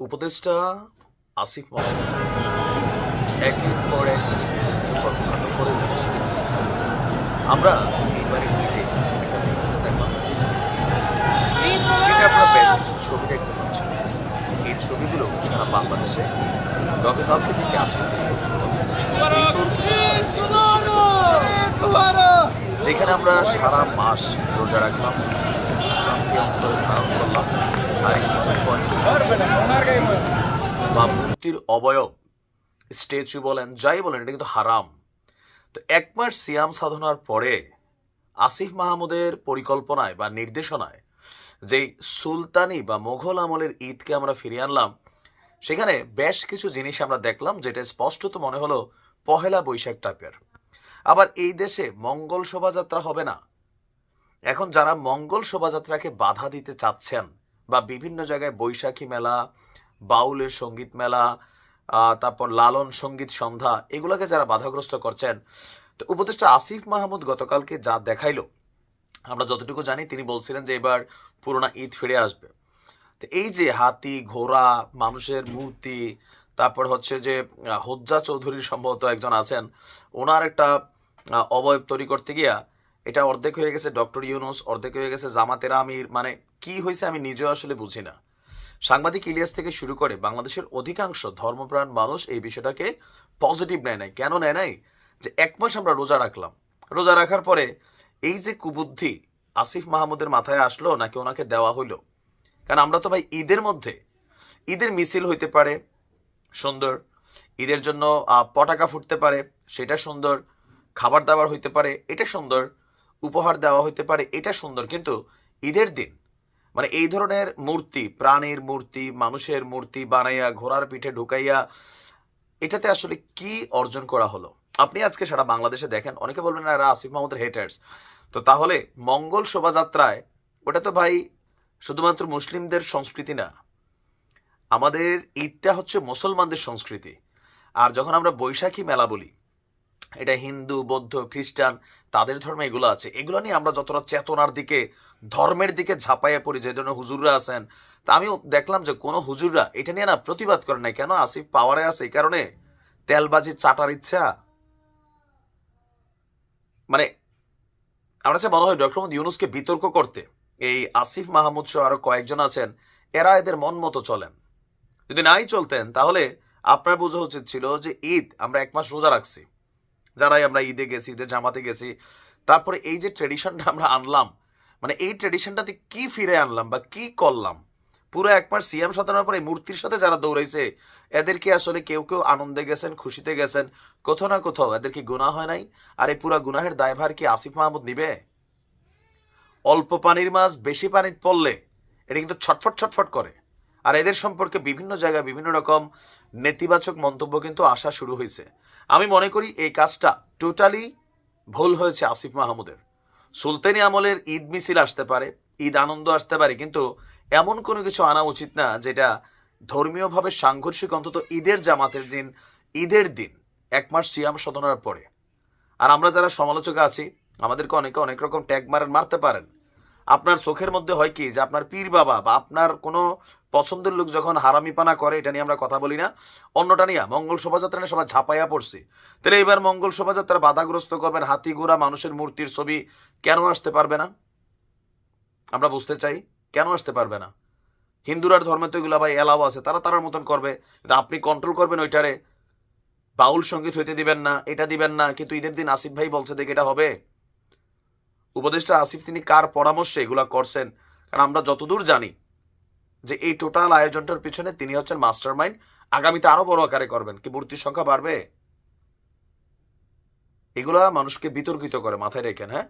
উপদেষ্টা আসিফ মাহমুদ একের পর এক করে যাচ্ছে আমরা বেশ ছবি দেখতে পাচ্ছেন এই ছবিগুলো সারা বাংলাদেশে গতকালকে থেকে আজকে যেখানে আমরা সারা মাস রোজা রাখলাম, ইসলামকে অন্তরে ধারণ করলাম। বা মূর্তির অবয়ব, স্ট্যাচু বলেন, যাই বলেন, এটা কিন্তু হারাম। তো এক মাস সিয়াম সাধনার পরে আসিফ মাহমুদের পরিকল্পনায় বা নির্দেশনায় যেই সুলতানি বা মোঘল আমলের ঈদকে আমরা ফিরিয়ে আনলাম, সেখানে বেশ কিছু জিনিস আমরা দেখলাম, যেটা স্পষ্টত মনে হলো পহেলা বৈশাখ টাইপের। আবার এই দেশে মঙ্গল শোভাযাত্রা হবে না। এখন যারা মঙ্গল শোভাযাত্রাকে বাধা দিতে চাচ্ছেন বা বিভিন্ন জায়গায় বৈশাখী মেলা, বাউলের সংগীত মেলা তারপর লালন সংগীত সন্ধ্যা, এগুলোকে যারা বাধাগ্রস্ত করছেন, তো উপদেষ্টা আসিফ মাহমুদ গতকালকে যা দেখাইলো, আমরা যতটুকু জানি তিনি বলছিলেন যে এবার পুরোনা ঈদ ফিরে আসবে। তো এই যে হাতি, ঘোড়া, মানুষের মূর্তি, তারপর হচ্ছে যে হজ্জা চৌধুরী সম্ভবত একজন আছেন, ওনার একটা অবয়ব তৈরি করতে গিয়া এটা অর্ধেক হয়ে গেছে ডক্টর ইউনুস, অর্ধেক হয়ে গেছে জামাতেরা আমির। মানে কি হয়েছে আমি নিজেও আসলে বুঝি না। সাংবাদিক ইলিয়াস থেকে শুরু করে বাংলাদেশের অধিকাংশ ধর্মপ্রাণ মানুষ এই বিষয়টাকে পজিটিভ নেয় নাই। কেন নেয় নাই? যে এক মাস আমরা রোজা রাখলাম। রোজা রাখার পরে এই যে কুবুদ্ধি আসিফ মাহমুদের মাথায় আসলো, নাকি ওনাকে দেওয়া হইল কারণ আমরা তো ভাই ঈদের মধ্যে, ঈদের মিছিল হইতে পারে, সুন্দর। ঈদের জন্য পটাকা ফুটতে পারে, সেটা সুন্দর। খাবার দাবার হইতে পারে, এটা সুন্দর। উপহার দেওয়া হইতে পারে, এটা সুন্দর। কিন্তু ঈদের দিন মানে এই ধরনের মূর্তি, প্রাণীর মূর্তি, মানুষের মূর্তি বানাইয়া, ঘোড়ার পিঠে ঢুকাইয়া, এটাতে আসলে কি অর্জন করা হলো? আপনি আজকে সারা বাংলাদেশে দেখেন, অনেকে বলবেন, না, এরা আসিফ মাহমুদের হেটার্স তো তাহলে মঙ্গল শোভাযাত্রায়, ওটা তো ভাই শুধুমাত্র মুসলিমদের সংস্কৃতি না, আমাদের ঈদটা হচ্ছে মুসলমানদের সংস্কৃতি। আর যখন আমরা বৈশাখী মেলা বলি এটা হিন্দু, বৌদ্ধ, খ্রিস্টান, তাদের ধর্মে এগুলো আছে। এগুলো নিয়ে আমরা যতটা চেতনার দিকে, ধর্মের দিকে ঝাঁপাইয়ে পড়ি, যে ধরনের হুজুররা আছেন, তা আমিও দেখলাম যে কোনো হুজুররা এটা নিয়ে না প্রতিবাদ করে নাই। কেন? আসিফ পাওয়ারে আছে এই কারণে। তেলবাজি চাটার ইচ্ছা। মানে আমার কাছে মনে হয় ডক্টর মোহাম্মদ ইউনুসকে বিতর্ক করতে, এই আসিফ মাহমুদ সহ আরও কয়েকজন আছেন, এরা এদের মন মতো চলেন। যদি নাই চলতেন, তাহলে আপনার বোঝা উচিত ছিল যে ঈদ আমরা এক মাস রোজা রাখছি। যারাই আমরা ঈদে গেছি ঈদে জামাতে গেছি, তারপরে এই যে ট্রেডিশনটা আমরা আনলাম মানে এই ট্রেডিশনটাতে কি ফিরে আনলাম বা কি করলাম? পুরো এক মাস সিএম সাধারণের পরে এই মূর্তির সাথে যারা দৌড়াইছে এদেরকে আসলে কেউ কেউ আনন্দে গেছেন, খুশিতে গেছেন? কোথাও না কোথাও এদের কি গুনাহ হয় নাই? আর এই পুরা গুনাহের দায়ভার কি আসিফ মাহমুদ নিবে? অল্প পানির মাছ, বেশি পানিতে পড়লে এটা কিন্তু ছটফট ছটফট করে। আর এদের সম্পর্কে বিভিন্ন জায়গায় বিভিন্ন রকম নেতিবাচক মন্তব্য কিন্তু আসা শুরু হয়েছে। আমি মনে করি এই কাজটা টোটালি ভুল হয়েছে আসিফ মাহমুদের। সুলতানি আমলের ঈদ মিছিল আসতে পারে, ঈদ আনন্দ আসতে পারে, কিন্তু এমন কোনো কিছু আনা উচিত না যেটা ধর্মীয়ভাবে সাংঘর্ষিক অন্তত ঈদের জামাতের দিন, ঈদের দিন, এক মাস সিয়াম সাধনার পরে। আর আমরা যারা সমালোচক আছি, আমাদেরকে অনেকে অনেক রকম ট্যাগ মারেন মারতে পারেন। আপনার চোখের মধ্যে হয় কি? যে আপনার পীর বাবা বা আপনার কোনো পছন্দের লোক যখন হারামিপানা করে, এটা নিয়ে আমরা কথা বলি না। অন্যটা নিয়ে, মঙ্গল শোভাযাত্রা নিয়ে সবাই ঝাপাইয়া পড়ছি। তাহলে এবার মঙ্গল শোভাযাত্রা বাধাগ্রস্ত করবেন হাতি ঘোড়া মানুষের মূর্তির ছবি কেন আসতে পারবে না? আমরা বুঝতে চাই, কেন আসতে পারবে না? হিন্দুরার ধর্মে তো এগুলো ভাই এলাও আছে, তারা তারার মতন করবে। আপনি কন্ট্রোল করবেন ওইটারে। বাউল সংগীত হইতে দিবেন না, এটা দিবেন না, কিন্তু ঈদের দিন আসিফ ভাই বলছে, দেখে, এটা হবে। উপদেষ্টা আসিফ তিনি কার পরামর্শে এগুলা করছেন? কারণ আমরা যতদূর জানি যে এই টোটাল আয়োজনটার পিছনে তিনি হচ্ছেন মাস্টার মাইন্ড আগামীতে আরও বড় আকারে করবেন। কি মূর্তির সংখ্যা বাড়বে? এগুলা মানুষকে বিতর্কিত করে মাথায় রেখেন হ্যাঁ?